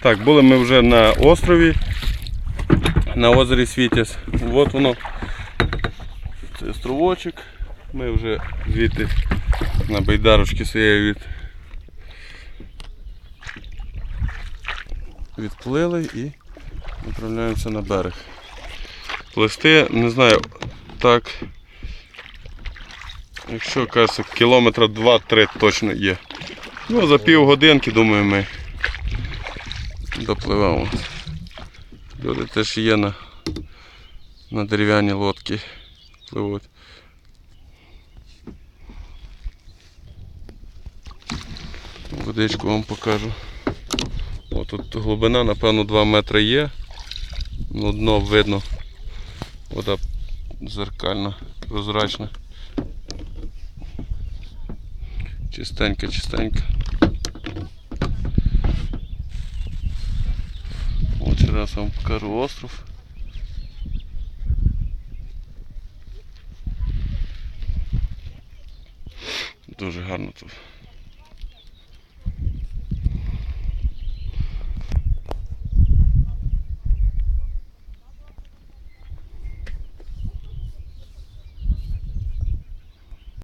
Так, були ми вже на острові, на озері Світязь. От воно. Це островочок. Ми вже звідти на байдарочці своєї від... відплили і відправляємося на берег. Плисти, не знаю, так. Якщо кажеться, кілометра 2-3 точно є. Ну, за пів годинки, думаю, ми допливемо. Люди теж є на, на дерев'яні лодки пливуть. Водичку вам покажу. О, тут глибина, напевно, 2 метри є. Ну, дно видно. Вода зеркальна, прозрачна. Чистенька, чистенька. Раз вам покажу остров. Дуже гарно тут.